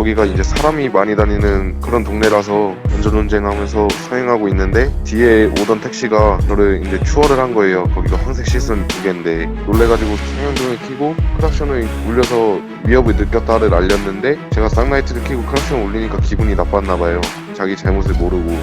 거기가 이제 사람이 많이 다니는 그런 동네라서 안전운전하면서 서행하고 있는데 뒤에 오던 택시가 저를 이제 추월을 한 거예요. 거기가 황색 시선 두 개인데 놀래가지고 상향등을 켜고 크락션을 울려서 위협을 느꼈다를 알렸는데 제가 쌍라이트를 켜고 크락션 울리니까 기분이 나빴나 봐요. 자기 잘못을 모르고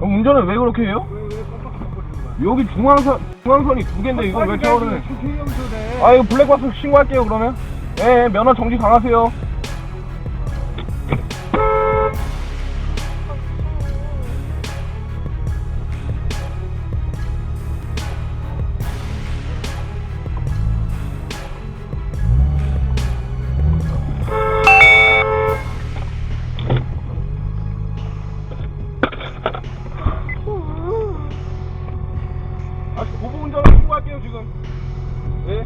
운전을 왜 그렇게 해요? 여기 중앙선 중앙선이 두 개인데 이걸 왜 차오르는? 아 이거 블랙박스 신고할게요 그러면. 예 면허 정지 강하세요. 전을 신고할게요 지금. 예.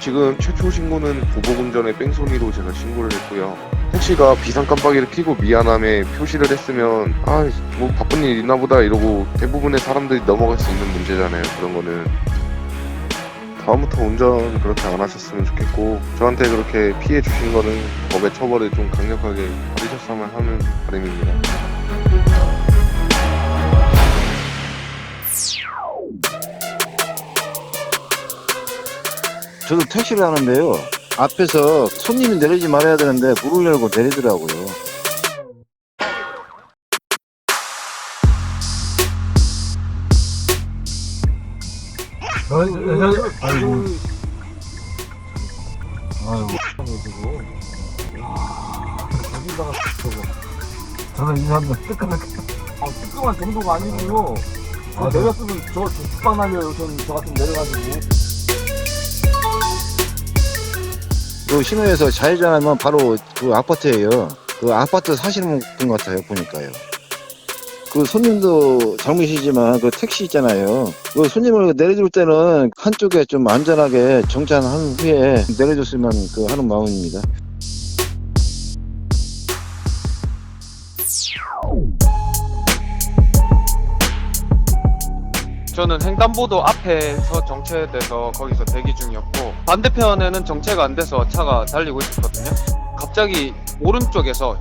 지금 최초 신고는 보복 운전의 뺑소니로 제가 신고를 했고요. 택시가 비상 깜빡이를 켜고 미안함에 표시를 했으면 아 뭐 바쁜 일 있나 보다 이러고 대부분의 사람들이 넘어갈 수 있는 문제잖아요. 그런 거는 다음부터 운전 그렇게 안 하셨으면 좋겠고 저한테 그렇게 피해 주신 거는 법의 처벌을 좀 강력하게 받으셨으면 하는 바람입니다. 저도 택시를 하는데요. 앞에서 손님이 내리지 말아야 되는데 문을 열고 내리더라고요. 아이고. 저는 이 사람들 뜨끈하게. 아 뜨끔한 정도가 아니고요. 아, 내렸으면 저 죽방 날려요. 전저 같은 내려가지고. 그 신호에서 좌회전하면 바로 그 아파트예요. 그 아파트 사시는 분 같아요 보니까요. 그 손님도 잘못이지만 그 택시 있잖아요. 그 손님을 내려줄 때는 한쪽에 좀 안전하게 정차한 후에 내려줬으면 그 하는 마음입니다. 저는 횡단보도 앞에서 정체돼서 거기서 대기 중이었고 반대편에는 정체가 안 돼서 차가 달리고 있었거든요. 갑자기 오른쪽에서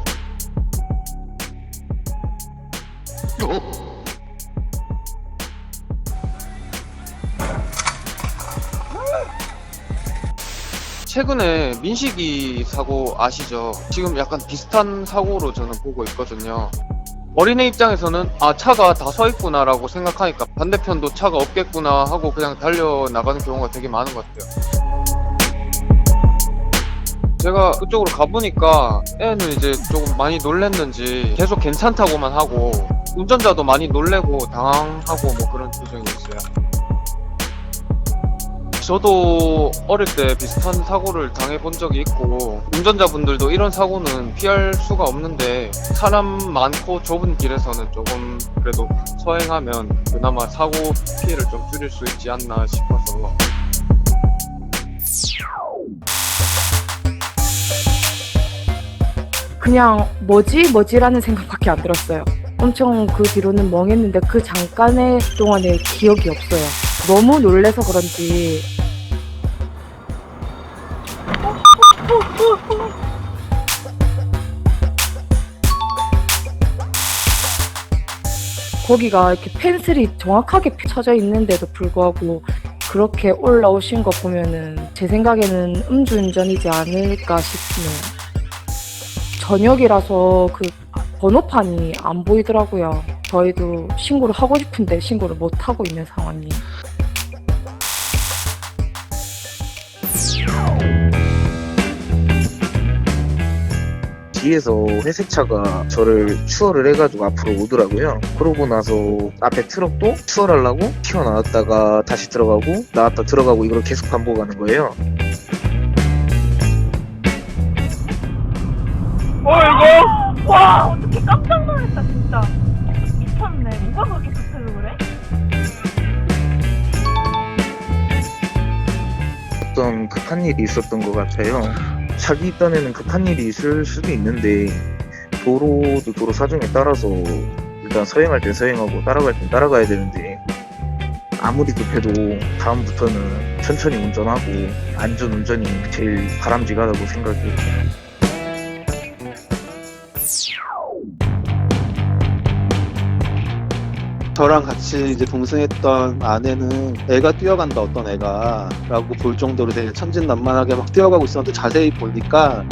최근에 민식이 사고 아시죠? 지금 약간 비슷한 사고로 저는 보고 있거든요. 어린애 입장에서는 아 차가 다 서 있구나라고 생각하니까 반대편도 차가 없겠구나 하고 그냥 달려 나가는 경우가 되게 많은 것 같아요. 제가 그쪽으로 가보니까 애는 이제 조금 많이 놀랬는지 계속 괜찮다고만 하고 운전자도 많이 놀래고 당황하고 뭐 그런 표정이 있어요. 저도 어릴 때 비슷한 사고를 당해본 적이 있고 운전자분들도 이런 사고는 피할 수가 없는데 사람 많고 좁은 길에서는 조금 그래도 서행하면 그나마 사고 피해를 좀 줄일 수 있지 않나 싶어서 그냥 뭐지 뭐지라는 생각밖에 안 들었어요. 엄청 그 뒤로는 멍했는데 그 잠깐의 동안에 기억이 없어요. 너무 놀래서 그런지 거기가 이렇게 펜슬이 정확하게 쳐져 있는데도 불구하고 그렇게 올라오신 거 보면은 제 생각에는 음주운전이지 않을까 싶네요. 저녁이라서 그 번호판이 안 보이더라고요. 저희도 신고를 하고 싶은데 신고를 못 하고 있는 상황이에요. 뒤에서 회색차가 저를 추월을 해가지고 앞으로 오더라고요. 그러고 나서 앞에 트럭도 추월하려고 튀어나왔다가 다시 들어가고 나왔다 들어가고 이걸 계속 반복하는 거예요. 어 이거? 와 어떻게 깜짝 놀랐다 진짜 미쳤네 누가 그렇게 급해서 그래? 좀 급한 일이 있었던 것 같아요. 자기 딴에는 급한 일이 있을 수도 있는데 도로도 도로 사정에 따라서 일단 서행할 땐 서행하고 따라갈 땐 따라가야 되는데 아무리 급해도 다음부터는 천천히 운전하고 안전 운전이 제일 바람직하다고 생각해요. 저랑 같이 이제 동승했던 아내는 애가 뛰어간다 어떤 애가 라고 볼 정도로 되게 천진난만하게 막 뛰어가고 있었는데 자세히 보니까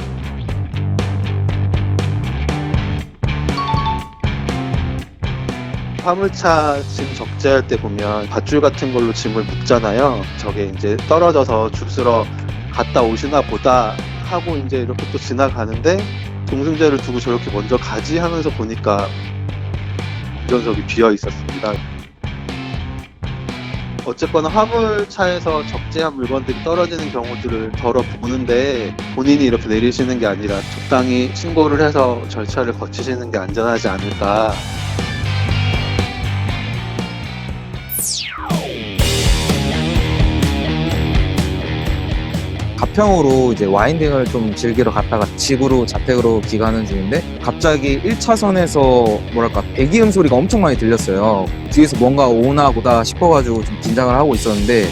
화물차 짐 적재할 때 보면 밧줄 같은 걸로 짐을 묶잖아요. 저게 이제 떨어져서 주스러 갔다 오시나 보다 하고 이제 이렇게 또 지나가는데 동승자를 두고 저렇게 먼저 가지 하면서 보니까 운전석이 비어 있었습니다. 어쨌거나 화물차에서 적재한 물건들이 떨어지는 경우들을 덜어 보는데 본인이 이렇게 내리시는 게 아니라 적당히 신고를 해서 절차를 거치시는 게 안전하지 않을까. 가평으로 이제 와인딩을 좀 즐기러 갔다가 집으로 자택으로 귀가하는 중인데 갑자기 1차선에서 뭐랄까 배기음 소리가 엄청 많이 들렸어요. 뒤에서 뭔가 오나 보다 싶어가지고 좀 긴장을 하고 있었는데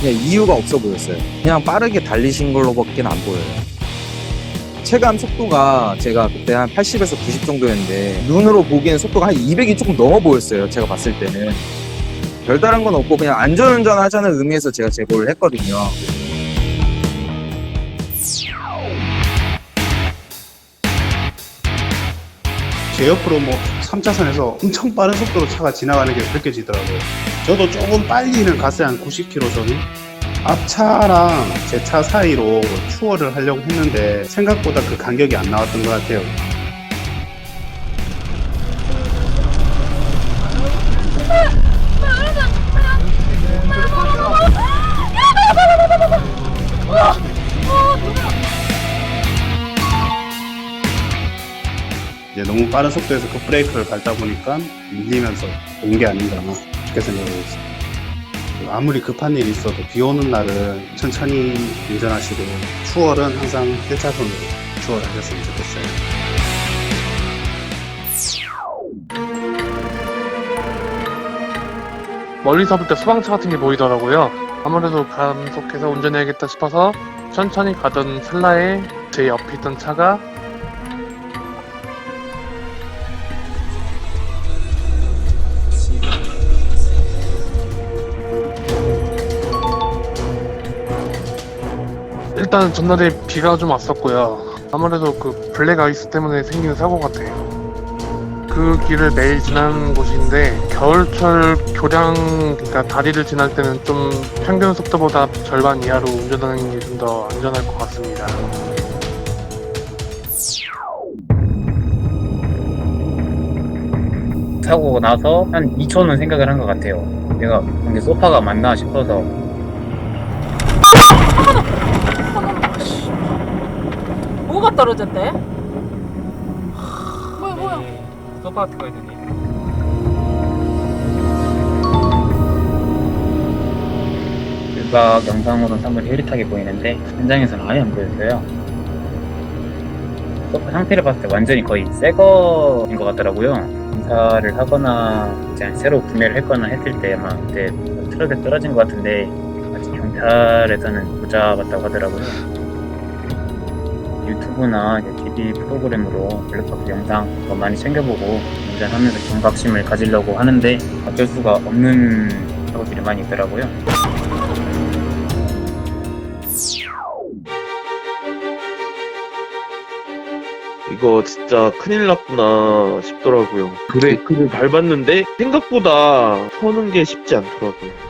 그냥 이유가 없어 보였어요. 그냥 빠르게 달리신 걸로밖에 안 보여요. 체감 속도가 제가 그때 한 80에서 90 정도였는데 눈으로 보기엔 속도가 한 200이 조금 넘어 보였어요. 제가 봤을 때는. 별다른 건 없고 그냥 안전운전 하자는 의미에서 제가 제보를 했거든요. 제 옆으로 뭐 3차선에서 엄청 빠른 속도로 차가 지나가는 게 느껴지더라고요. 저도 조금 빨리는 갔어요. 한 90km 전후. 앞차랑 제 차 사이로 추월을 하려고 했는데 생각보다 그 간격이 안 나왔던 것 같아요. 이제 너무 빠른 속도에서 그 브레이크를 밟다 보니까 밀리면서 온 게 아닌가 그렇게 생각하고 있습니다. 아무리 급한 일이 있어도 비 오는 날은 천천히 운전하시고 추월은 항상 1차선으로 추월하셨으면 좋겠어요. 멀리서 볼 때 소방차 같은 게 보이더라고요. 아무래도 감속해서 운전해야겠다 싶어서 천천히 가던 찰나에 제 옆에 있던 차가 일단 전날에 비가 좀 왔었고요. 아무래도 그 블랙 아이스 때문에 생긴 사고 같아요. 그 길을 매일 지나는 곳인데 겨울철 교량 그러니까 다리를 지날 때는 좀 평균 속도보다 절반 이하로 운전하는 게 좀 더 안전할 것 같습니다. 사고 나서 한 2초는 생각을 한 것 같아요. 내가 이게 소파가 맞나 싶어서 뭐가 떨어졌대? 소파 같은 거 있더니 일박 영상으로는 사물이 흐릿하게 보이는데 현장에서는 아예 안 보였어요. 소파 상태를 봤을 때 완전히 거의 새 거인 것 같더라고요. 공사를 하거나 이제 새로 구매를 했거나 했을 때 아마 그때 트럭에 떨어진 것 같은데 아직 경찰에서는 못 잡았다고 하더라고요. 유튜브나 TV 프로그램으로 블랙박스 영상 더 많이 챙겨보고 운전하면서 경각심을 가지려고 하는데 어쩔 수가 없는 사고들이 많이 있더라고요. 이거 진짜 큰일 났구나 싶더라고요. 브레이크를 밟았는데 생각보다 서는 게 쉽지 않더라고요.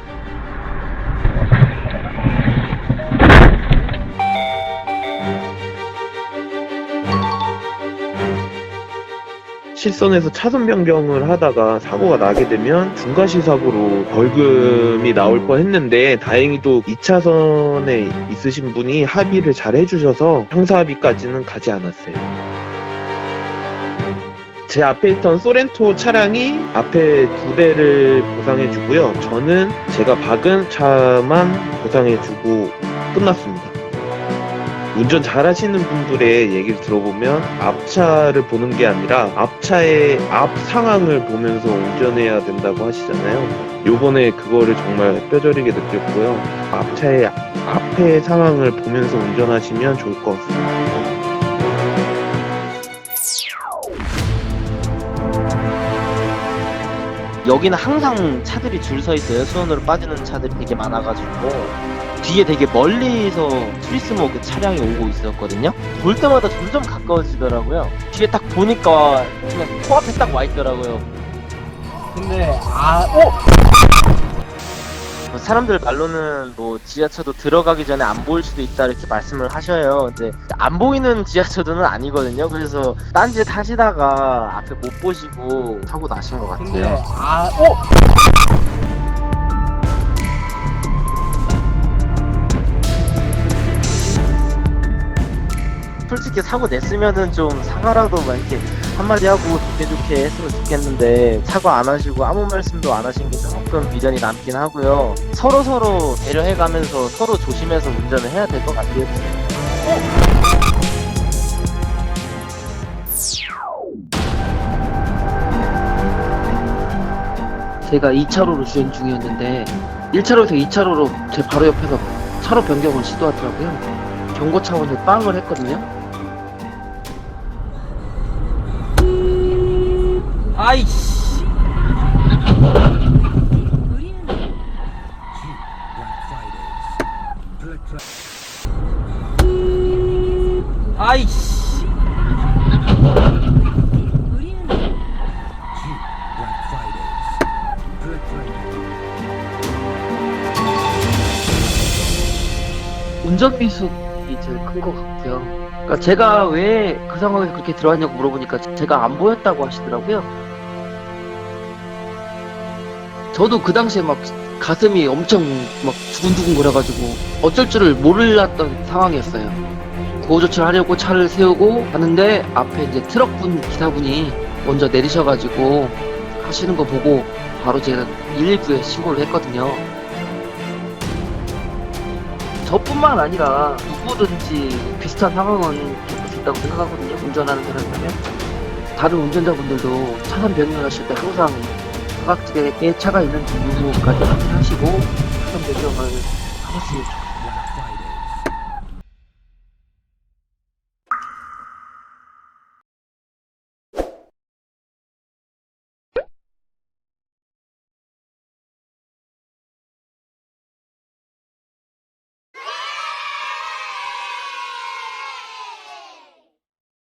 실선에서 차선 변경을 하다가 사고가 나게 되면 중과실 사고로 벌금이 나올 뻔했는데 다행히도 2차선에 있으신 분이 합의를 잘 해주셔서 형사합의까지는 가지 않았어요. 제 앞에 있던 소렌토 차량이 앞에 두 대를 보상해주고요. 저는 제가 박은 차만 보상해주고 끝났습니다. 운전 잘하시는 분들의 얘기를 들어보면 앞차를 보는 게 아니라 앞차의 앞 상황을 보면서 운전해야 된다고 하시잖아요. 요번에 그거를 정말 뼈저리게 느꼈고요. 앞차의 앞의 상황을 보면서 운전하시면 좋을 것 같습니다. 여기는 항상 차들이 줄 서 있어요. 수원으로 빠지는 차들이 되게 많아가지고 뒤에 되게 멀리서 트리스모 그 차량이 오고 있었거든요. 볼 때마다 점점 가까워지더라고요. 뒤에 딱 보니까 그냥 코앞에 딱 와 있더라고요. 근데 아 어? 사람들 말로는 뭐 지하철도 들어가기 전에 안 보일 수도 있다 이렇게 말씀을 하셔요. 근데 안 보이는 지하철도는 아니거든요. 그래서 딴짓 하시다가 앞에 못 보시고 사고 나신 것 같아요. 아 어? 솔직히 사고 냈으면은 좀 사과라도 막 이렇게 한마디 하고 좋게 좋게 했으면 좋겠는데 사과 안 하시고 아무 말씀도 안 하신 게 조금 미련이 남긴 하고요. 서로 서로 배려해가면서 서로 조심해서 운전을 해야 될 것 같아요. 제가 2차로로 주행 중이었는데 1차로에서 2차로로 제 바로 옆에서 차로 변경을 시도하더라고요. 경고 차원을 빵을 했거든요. 아이씨. 운전 미숙이 제일 큰 것 같고요. 그러니까 제가 왜 그 상황에서 그렇게 들어왔냐고 물어보니까 제가 안 보였다고 하시더라고요. 저도 그 당시에 막 가슴이 엄청 막 두근두근 거려가지고 어쩔 줄을 몰랐던 상황이었어요. 구호 조치를 하려고 차를 세우고 가는데 앞에 이제 트럭분 기사분이 먼저 내리셔가지고 하시는 거 보고 바로 제가 119에 신고를 했거든요. 저뿐만 아니라 누구든지 비슷한 상황은 겪을 수 있다고 생각하거든요. 운전하는 사람이라면. 다른 운전자분들도 차선 변경하실 때 항상 사각지대에 차가 있는지 유무까지 확인하시고 차선 변경을 하셨으면 좋겠습니다.